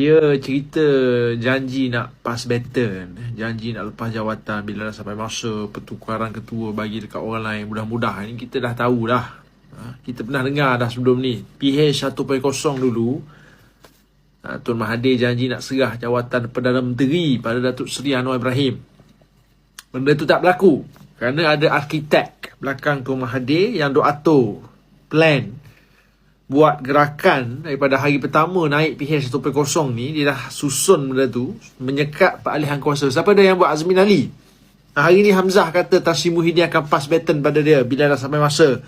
Dia cerita janji nak pass baton, janji nak lepas jawatan bila dah sampai masa pertukaran ketua bagi dekat orang lain. Mudah-mudahan ni kita dah tahu dah. Ha, kita pernah dengar dah sebelum ni. PH 1.0 dulu. Ha, Tun Mahathir janji nak serah jawatan Perdana Menteri pada Datuk Seri Anwar Ibrahim. Benda tu tak berlaku. Kerana ada arkitek belakang Tun Mahathir yang duk atur plan buat gerakan daripada hari pertama naik PH 1.0 ni dia dah susun benda tu menyekat peralihan kuasa. Siapa dia yang buat? Azmin Ali. Hari ni Hamzah kata Tan Sri Muhyiddin akan pass baton pada dia bila dah sampai masa.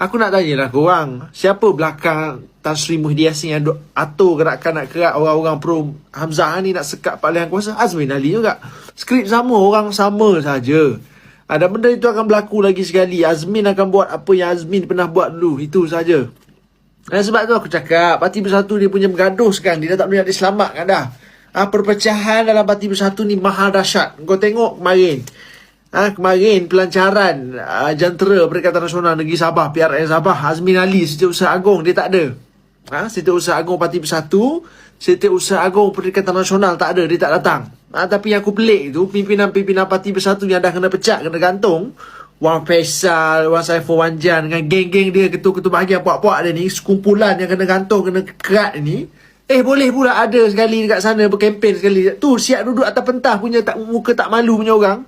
Aku nak tanya lah korang siapa belakang Tan Sri Muhyiddin Yassin yang atur gerakan nak kerak orang-orang pro Hamzah ni nak sekat peralihan kuasa? Azmin Ali juga. Skrip sama orang sama saja. Ada benda itu akan berlaku lagi sekali. Azmin akan buat apa yang Azmin pernah buat dulu. Itu saja dan sebab tu aku cakap Parti Bersatu dia punya bergaduh sekarang. Dia dah tak boleh nak diselamatkan dah. Ha, Perpecahan dalam Parti Bersatu ni mahal dahsyat. Kau tengok kemarin. Ha, Kemarin pelancaran ha, Jantera Perikatan Nasional Negeri Sabah PRN Sabah Azmin Ali Setiausaha Agong Dia tak ada. Ha, Setiausaha Agong Parti Bersatu Setiausaha Agong Perikatan Nasional Tak ada Dia tak datang. Ha, Tapi yang aku pelik tu Pimpinan-pimpinan Parti Bersatu Yang dah kena pecat Kena gantung Wan Faisal, Wan Saiful Wan Jan dengan geng-geng dia ketua-ketua bahagian puak-puak dia ni, sekumpulan yang kena gantung, kena kerat ni. Eh boleh pula ada sekali dekat sana berkempen sekali. Tu siap duduk atas pentah punya tak muka tak malu punya orang.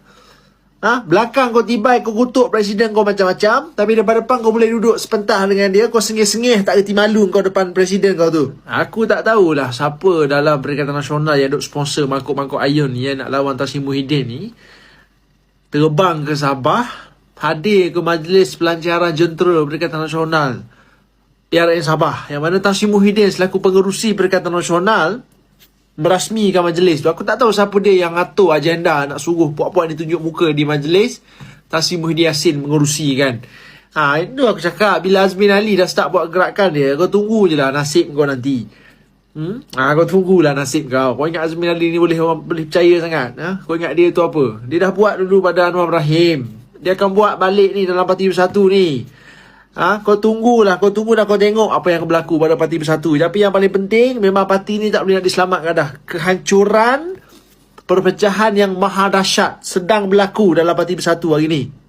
Ha? Belakang kau tibai kau kutuk presiden kau macam-macam. Tapi depan depan kau boleh duduk sepentah dengan dia. Kau sengih-sengih tak reti malu kau depan presiden kau tu. Aku tak tahulah siapa dalam Perikatan Nasional yang duk sponsor mangkuk-mangkuk ayun ni yang nak lawan Tasim Muhyiddin ni. Terbang ke Sabah hadir ke majlis pelancaran jentera Perikatan Nasional PRN Sabah yang mana Tan Muhyiddin selaku pengerusi Perikatan Nasional merasmikan majlis tu. Aku tak tahu siapa dia yang atur agenda nak suruh puak-puak ni tunjuk muka di majlis Tan Muhyiddin Yassin mengerusi kan. Ha, itu aku cakap bila Azmin Ali dah start buat gerakan dia, kau tunggu je lah nasib kau nanti. Hmm? Ha, kau tunggulah nasib kau. Kau ingat Azmin Ali ni boleh orang boleh percaya sangat? Ha? Kau ingat dia tu apa? Dia dah buat dulu pada Anwar Ibrahim dia akan buat balik ni dalam parti bersatu ni. Ha, kau tunggulah, kau tunggu dah kau tengok apa yang berlaku pada parti bersatu. Tapi yang paling penting memang parti ni tak boleh nak diselamatkan dah. Kehancuran perpecahan yang maha dahsyat sedang berlaku dalam parti bersatu hari ni.